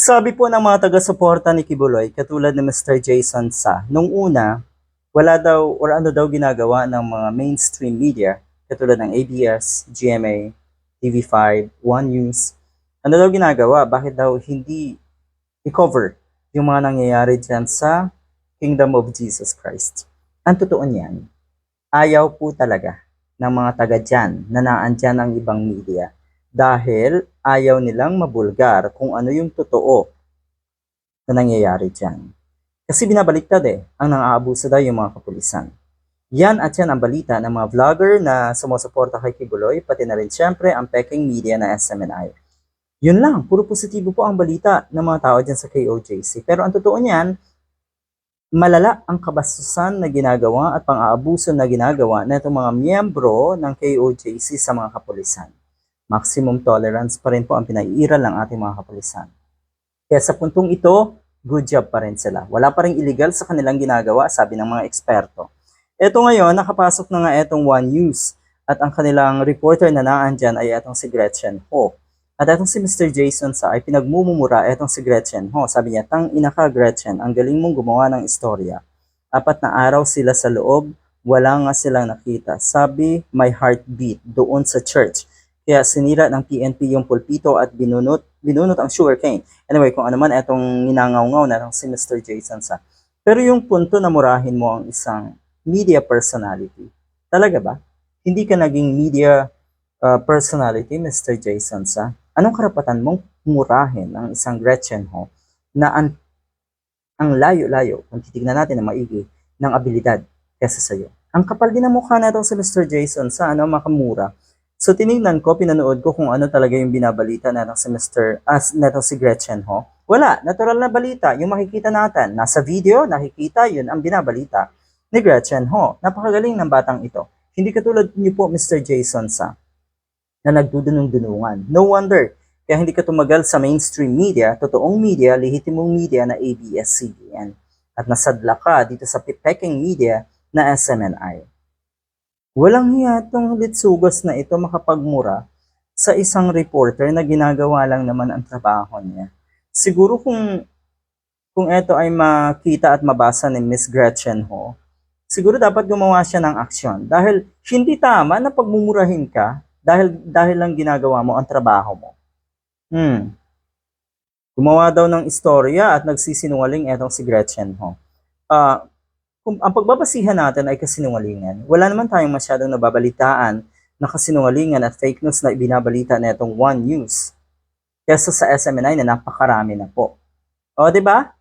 Sabi po ng mga taga-suporta ni Kibuloy, katulad ni Mr. Jason Sa, nung una, wala daw or ano daw ginagawa ng mga mainstream media, katulad ng ABS, GMA, TV5, One News. Ano daw ginagawa? Bakit daw hindi i-cover yung mga nangyayari dyan sa Kingdom of Jesus Christ? Ang totoo niyan, ayaw po talaga ng mga taga dyan na naandyan ang ibang media dahil ayaw nilang mabulgar kung ano yung totoo na nangyayari dyan. Kasi binabaliktad eh, ang nang-aabuso daw yung mga kapulisan. Yan at yan ang balita ng mga vlogger na sumusuporta kay Kibuloy, pati na rin syempre ang peking media na SMNI. Yun lang, puro positibo po ang balita ng mga tao dyan sa KOJC. Pero ang totoo niyan, malala ang kabastusan na ginagawa at pang-aabuso na ginagawa na itong mga miyembro ng KOJC sa mga kapulisan. Maximum tolerance pa rin po ang pinaiiral ng ating mga kapulisan. Kaya sa puntong ito, good job pa rin sila. Wala pa rin illegal sa kanilang ginagawa, sabi ng mga eksperto. Ito ngayon, nakapasok na nga itong One News at ang kanilang reporter na naandyan ay itong si Gretchen Ho. At itong si Mr. Jason sa ay pinagmumumura itong si Gretchen Ho. Sabi niya, tang ina ka Gretchen, ang galing mong gumawa ng istorya. Apat na araw sila sa loob, wala nga silang nakita. Sabi, my heartbeat doon sa church. Kaya sinira ng PNP yung pulpito at binunot, binunot ang sugarcane. Anyway, kung ano man itong ninangaw-ngaw na itong si Mr. Jason sa. Pero yung punto na murahin mo ang isang media personality, talaga ba? Hindi ka naging media uh, personality, Mr. Jason sa? Anong karapatan mong murahin ang isang Gretchen Ho na ang, ang layo-layo, kung titignan natin na maigi, ng abilidad kesa sa'yo? Ang kapal din ng mukha na itong si Mr. Jason sa ano makamura. So tinignan ko, pinanood ko kung ano talaga yung binabalita na si Mr. As na si Gretchen Ho. Wala, natural na balita. Yung makikita natin, nasa video, nakikita, yun ang binabalita ni Gretchen Ho. Napakagaling ng batang ito. Hindi katulad niyo po, Mr. Jason sa na nagdudunong-dunungan. No wonder, kaya hindi ka tumagal sa mainstream media, totoong media, lehitimong media na ABS-CBN. At nasadla ka dito sa peking media na SMNI. Walang hiya itong litsugas na ito makapagmura sa isang reporter na ginagawa lang naman ang trabaho niya. Siguro kung kung ito ay makita at mabasa ni Miss Gretchen Ho, siguro dapat gumawa siya ng aksyon dahil hindi tama na pagmumurahin ka dahil dahil lang ginagawa mo ang trabaho mo. Hmm. Gumawa daw ng istorya at nagsisinungaling etong si Gretchen Ho. Ah, kung ang pagbabasihan natin ay kasinungalingan, wala naman tayong masyadong nababalitaan na kasinungalingan at fake news na ibinabalita na itong One News. Kesa sa SMNI na napakarami na po. O, di ba?